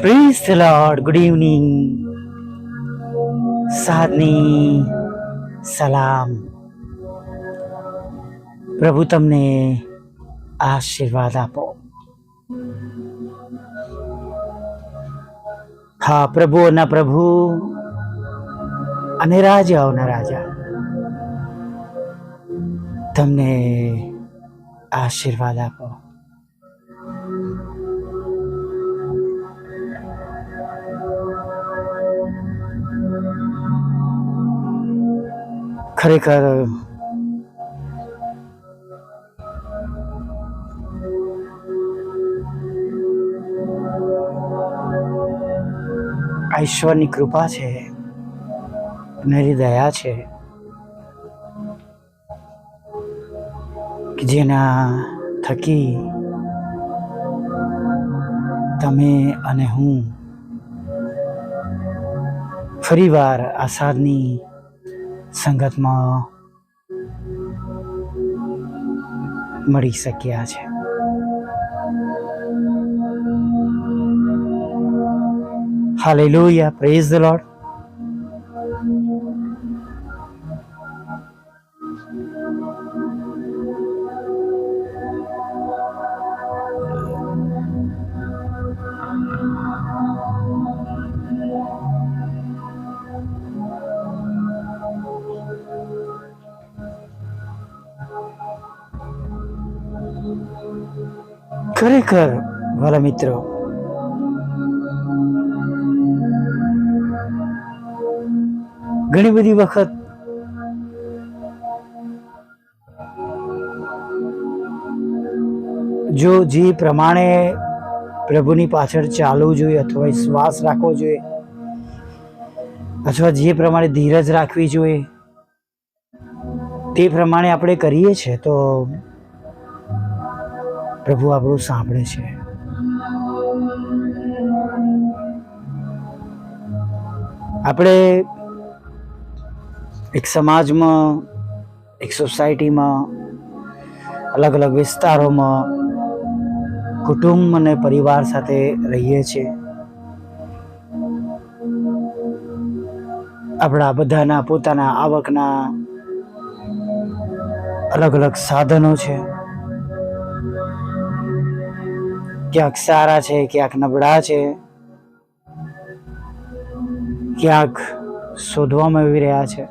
Praise the lord good evening સાદની સલામ પ્રભુ તમને આશીર્વાદ આપો હા પ્રભુઓના પ્રભુ અને રાજાઓના રાજા તમને આશીર્વાદ આપો ખરેખર આ ઈશ્વરની કૃપા છે મેરી દયા છે, કે જેના થકી તમે અને હું ફરીવાર આસાદની સંગતમાં મળી શક્યા છે. હાલેલુયા પ્રેઝ ધ લોર્ડ ખરેખર, વાલા મિત્રો. ઘણી બધી વખત જો જે પ્રમાણે પ્રભુની પાછળ ચાલવું જોઈએ અથવા શ્વાસ રાખવો જોઈએ, અથવા જે પ્રમાણે ધીરજ રાખવી જોઈએ, તે પ્રમાણે આપણે કરીએ છીએ, તો પ્રભુ આપણું સાંભળે છે. આપણે એક સમાજમાં, એક સોસાયટીમાં, અલગ અલગ વિસ્તારોમાં કુટુંબ અને પરિવાર સાથે રહીએ છીએ. આપણા બધાના પોતાના આવકના અલગ અલગ સાધનો છે. ક્યાંક સારા છે, ક્યાંક નબળા છે. ક્યાંક શોધવામાં આવી રહ્યા છે.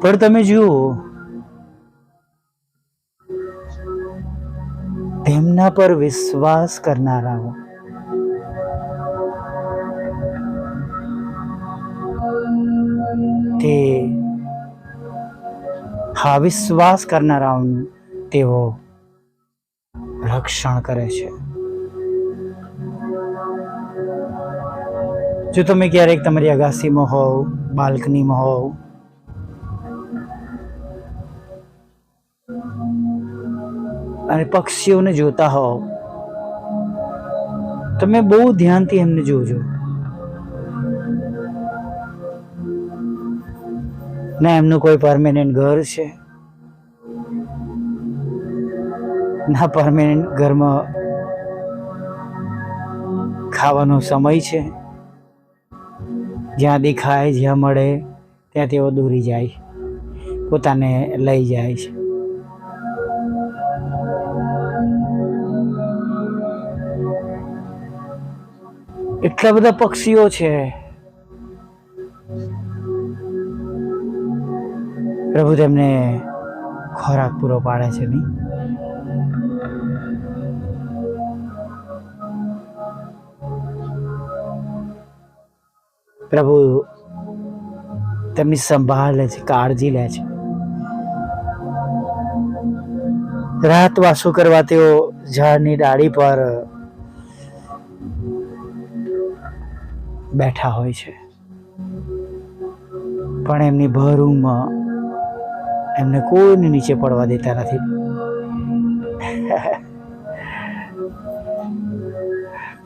પણ તમે જુઓ, તેમના પર વિશ્વાસ કરનારાઓ. તે હા, વિશ્વાસ કરનારાઓનું તેઓ રક્ષણ કરે છે. જો તમે ક્યારેક તમારી અગાસીમાં હોવ, બાલ્કનીમાં હોવ, અને પક્ષીઓને જોતા હોવ, તમે બહુ ધ્યાનથી એમને જોજો. ના એમનું કોઈ પરમેનન્ટ ઘર છે? ના પરમેનન્ટ ઘરમાં ખાવાનો સમય છે? જ્યાં દેખાય, જ્યાં મળે, ત્યાં તેઓ દોરી જાય, પોતાને લઈ જાય છે. એટલા બધા પક્ષીઓ છે. પ્રભુ તેમને ખોરાક પૂરો પાડે છે નહીં. પ્રભુ તેમની સંભાળ લે છે, કાળજી લે છે. રાત વાસો કરવા તેઓ ઝાડની ડાળી પર બેઠા હોય છે. પણ એમની ભર ઊંઘમાં એમને કોઈને નીચે પડવા દેતા નથી.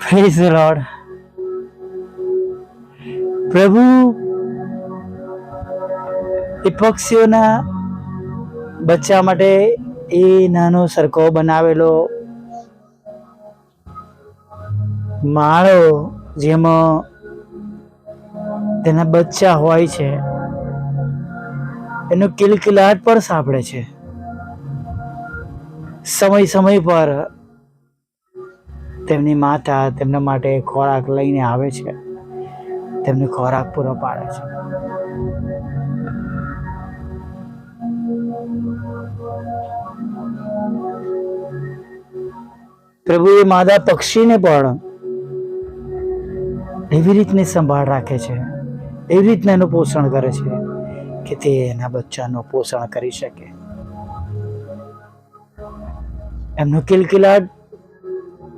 પ્રેઝ લોર્ડ પ્રભુ, એ પક્ષીઓના બચ્ચા માટે એ નાનો સરખો બનાવેલો માળો જેમાં તેના બચ્ચા હોય છે. એનો કિલકિલાટ પણ સાંભળે છે. સમય સમય પર તેમની માતા તેમના માટે ખોરાક લઈને આવે છે. તેમને ખોરાક પૂરો પાડે છે. પ્રભુ એ માદા પક્ષીને પણ એવી રીતની સંભાળ રાખે છે. એવી રીતના એનું પોષણ કરે છે. કે તે એના બચ્ચાનું પોષણ કરી શકે. એમનો કિલકિલાટ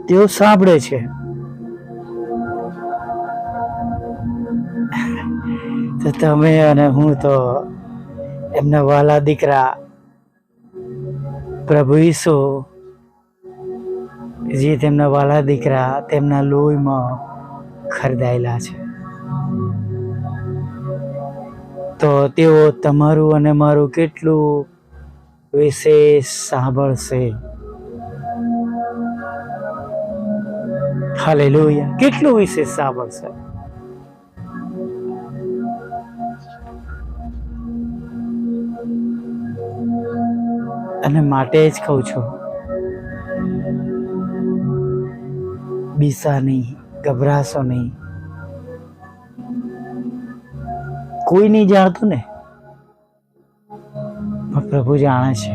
તેઓ સાંભળે છે. તો તમે અને હું તો એમના વાલા દીકરા પ્રભુ ઈસુ, જે તેમના વાલા દીકરા તેમના લોહીમાં ખરીદાયેલા છે. તો તેઓ તમારું અને મારું કેટલું વિશેષ સાંભળશે? હાલેલુયા. કેટલું વિશેષ સાંભળશે? અને માટે જ કહું છું બીસા નહીં ગભરાશો નહીં. કોઈ નહીં જાણતું ને? પ્રભુ જાણે છે.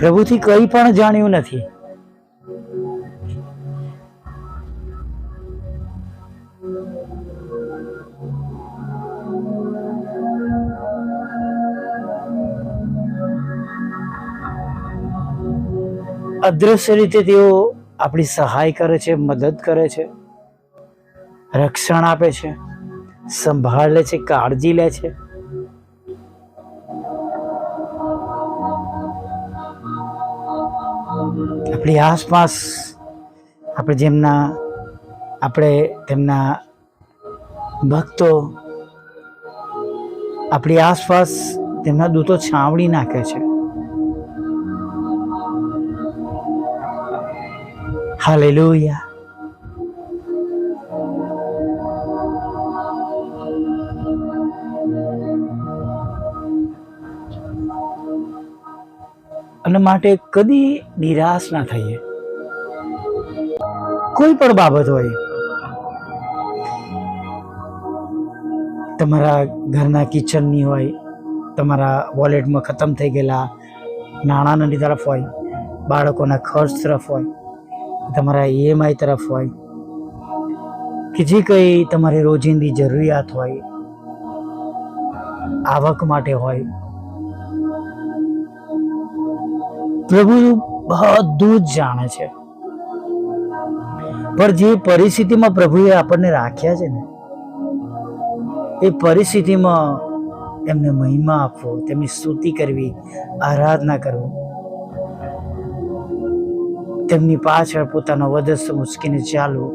પ્રભુથી કંઈ પણ જાણ્યું નથી. અદ્રશ્ય રીતે તેઓ આપણી સહાય કરે છે, મદદ કરે છે, રક્ષણ આપે છે, સંભાળ લે છે, કાળજી લે છે. આપણી આસપાસ આપણે જેમના, આપણે તેમના ભક્તો, આપણી આસપાસ તેમના દૂતો છાવણી નાખે છે. હાલેલુયા અને માટે કદી નિરાશ ના થઈએ. કોઈ પણ બાબત હોય, તમારા ઘરના કિચનની હોય, તમારા વોલેટમાં ખતમ થઈ ગયેલા નાણાંની તરફ હોય, બાળકોના ખર્ચ તરફ હોય તમારા ઈએમઆઈ તરફ હોય કે જે કંઈ તમારી રોજિંદી જરૂરિયાત હોય, આવક માટે હોય. પ્રભુ બધું જ જાણે છે. પણ જે પરિસ્થિતિમાં પ્રભુએ આપણને રાખ્યા છે ને, એ પરિસ્થિતિમાં એમને મહિમા આપવો, તેમની સ્તુતિ કરવી, આરાધના કરવું તેમની પાછળ પોતાનો વધસ્ત મુશ્કેલી ચાલવું.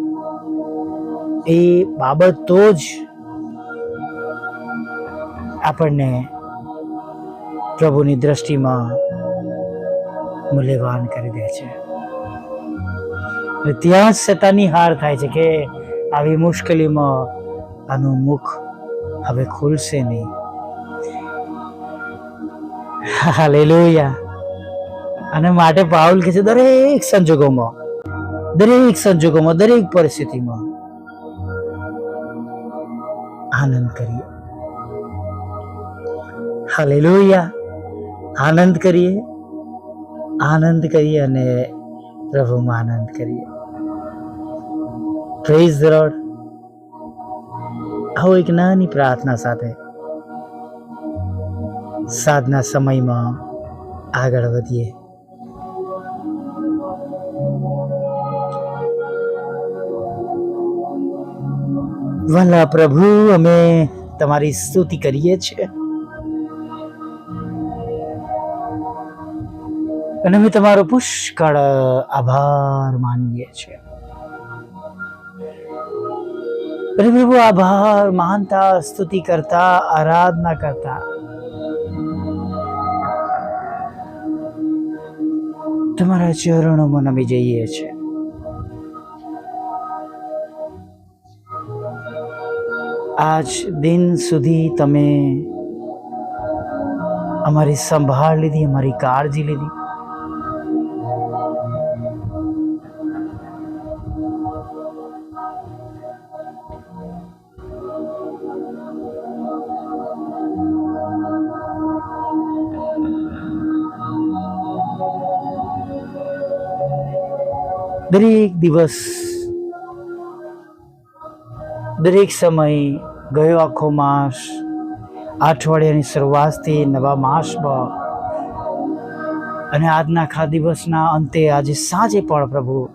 એ બાબત તો જ આપણને પ્રભુની દ્રષ્ટિમાં મૂલ્યવાન કરી દે છે. ત્યાં જ સતાની હાર થાય છે કે આવી મુશ્કેલીમાં આનું મુખ હવે ખુલશે નહીં. હાલેલુયા. અને માટે પાઉલ કહે છે દરેક સંજોગોમાં દરેક સંજોગોમાં, દરેક પરિસ્થિતિમાં આનંદ કરીએ. હાલેલુયા. આનંદ કરીએ. આનંદ કરીએ અને પ્રભુમાં આનંદ કરીએ. પ્રેઝ રોડ આવો એક નાની પ્રાર્થના સાથે સાધના સમયમાં આગળ વધીએ. વાલા પ્રભુ અમે તમારી સ્તુતિ કરીએ છીએ. અને અમે તમારો પુષ્કળ આભાર માનીએ છીએ. અને પ્રભુ, આભાર માનતા, સ્તુતિ કરતા, આરાધના કરતા. તમારા ચરણોમાં નમી જઈએ છે આજ દિન સુધી તમે અમારી સંભાળ લીધી અમારી કાળજી લીધી દરેક દિવસ દરેક સમય ગયો આખો માસ. અઠવાડિયાની શરૂઆતથી નવા માસમાં અને આજના આખા દિવસના અંતે આજે સાંજે પણ પ્રભુ,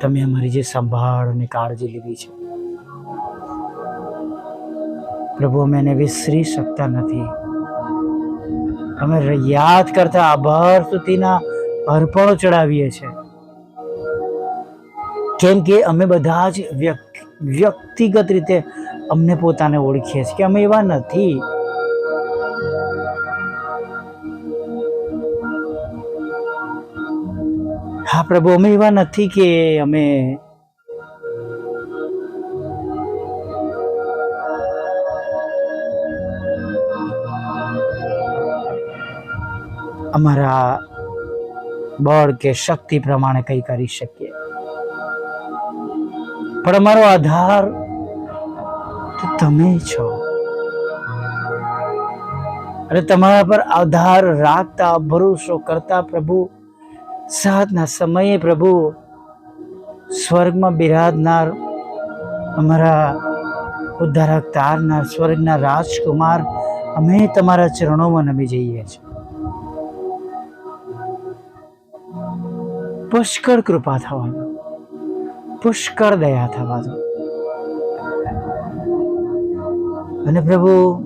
તમે અમારી જે સંભાળ અને કાળજી લીધી છે. પ્રભુ, અમે એને વિસરી શકતા નથી. અમે યાદ કરતા આભાર સુધીના અર્પણો ચડાવીએ છીએ. કેમ કે અમે બધા જ વ્યક્તિ, વ્યક્તિગત રીતે અમને પોતાને ઓળખીએ છીએ કે અમે એવા નથી. હા, પ્રભુ, અમે એવા નથી કે અમે અમારા બળ કે શક્તિ પ્રમાણે કંઈ કરી શકીએ. પણ અમારો આધાર તો તમે છો. અને તમારા પર આધાર રાખતા, ભરોસો કરતા પ્રભુ, સાધના સમયે પ્રભુ, સ્વર્ગમાં બિરાજનાર, અમારા ઉદ્ધારક તારનાર સ્વર્ગના રાજકુમાર, અમે તમારા ચરણોમાં નમી જઈએ છીએ. પુષ્કળ કૃપા થવાનું. પુષ્કળ દયા થવા અને પ્રભુ,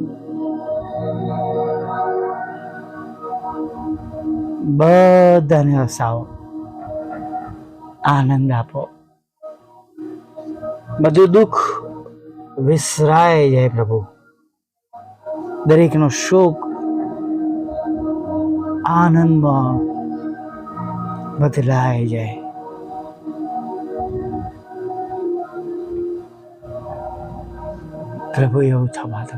બધાને હસાવો, આનંદ આપો. બધું દુઃખ વિસરાય જાય પ્રભુ. દરેકનો શોક, આનંદમાં બદલાય જાય. પ્રભુ એવું થવા દો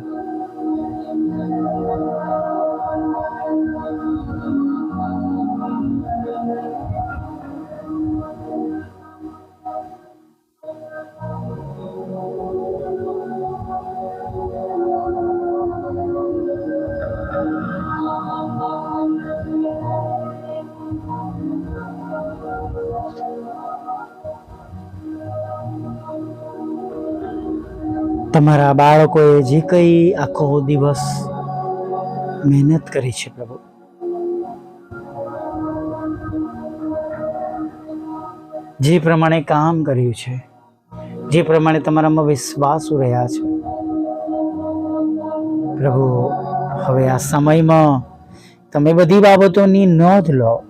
તમારા બાળકોએ જે કંઈ આખો દિવસ મહેનત કરી છે પ્રભુ. જે પ્રમાણે કામ કર્યું છે, જે પ્રમાણે તમારામાં વિશ્વાસ રહ્યા છે, પ્રભુ, હવે આ સમયમાં તમે બધી બાબતોની નોંધ લો.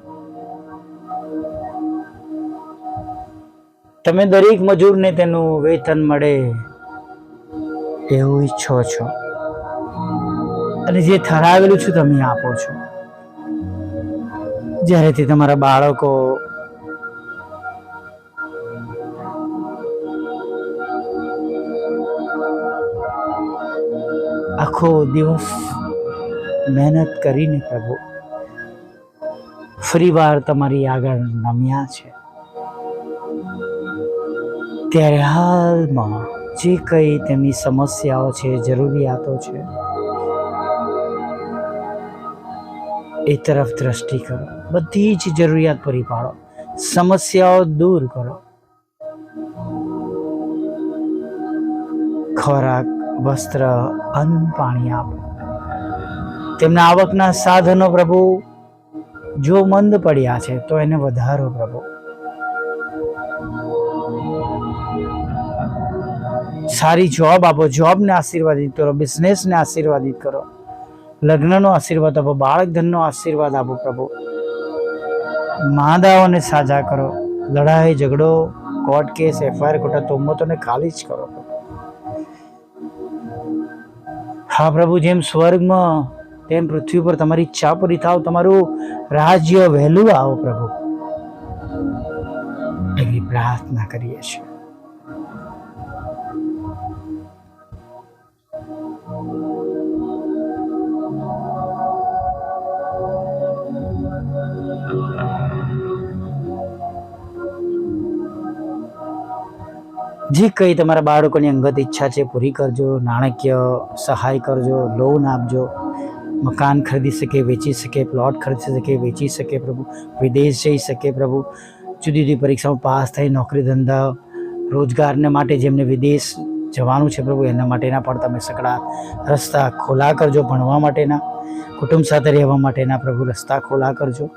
તમે દરેક મજૂરને તેનું વેતન મળે. એવું ઈચ્છો છો? અને જે ઠરાવેલું છે તમે આપો છો. જ્યારેથી તમારા બાળકો આખો દિવસ મહેનત કરીને પ્રભુ, ફરીવાર તમારી આગળ નમ્યા છે. ત્યારે હાલમાં જે કંઈ તેમની સમસ્યાઓ છે, જરૂરિયાતો છે, એ તરફ દ્રષ્ટિ કરો. બધી જ જરૂરિયાત પૂરી પાડો. સમસ્યાઓ દૂર કરો. ખોરાક, વસ્ત્ર, અન્ન, પાણી આપો. તેમના આવકના સાધનો પ્રભુ, જો મંદ પડ્યા છે, તો એને વધારો પ્રભુ. સારી જોબ આપો જોબને આશીર્વાદિત કરો બિઝનેસને આશીર્વાદિત કરો. લગ્નનો આશીર્વાદ આપો બાળક ધનનો આશીર્વાદ આપો પ્રભુ. માંદાઓને સાજા કરો, લડાઈ, ઝઘડો કોર્ટ કેસ એફઆઈઆર ખોટા તોમતોને ખાલી જ કરો હા પ્રભુ, જેમ સ્વર્ગમાં, તેમ પૃથ્વી પર તમારી ઈચ્છા પૂરી થાવ, તમારું રાજ્ય વહેલું આવો પ્રભુ. એવી પ્રાર્થના કરીએ છીએ. જે કંઈ તમારા બાળકોની અંગત ઈચ્છા છે, પૂરી કરજો, નાણાકીય સહાય કરજો લોન આપજો, મકાન ખરીદી શકે, વેચી શકે પ્લોટ ખરીદી શકે, વેચી શકે પ્રભુ, વિદેશ જઈ શકે પ્રભુ, જુદી જુદી પરીક્ષામાં પાસ થઈ, નોકરી ધંધા, રોજગારને માટે જેમને વિદેશ જવાનું છે પ્રભુ, એના માટેના પણ તમે સકડા રસ્તા ખોલા કરજો, ભણવા માટેના, કુટુંબ સાથે રહેવા માટેના પ્રભુ, રસ્તા ખોલા કરજો.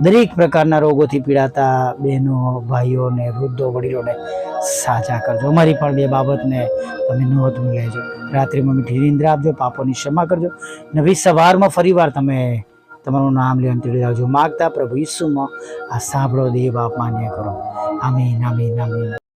દરેક પ્રકારના રોગોથી પીડાતા બહેનો, ભાઈઓને, વૃદ્ધો, વડીલોને સાજા કરજો. અમારી પણ બે બાબતને તમે નોંધ લેજો. મમ્મી મીઠી નિંદ્રા આપજો પાપોની ક્ષમા કરજો. નવી સવારમાં ફરીવાર તમે તમારું નામ લેવાનું તેડી આવજો માગતા પ્રભુ ઈસુમાં આ સાંભળો દેવ, આપ માન્ય કરો. આમીન આમીન આમીન.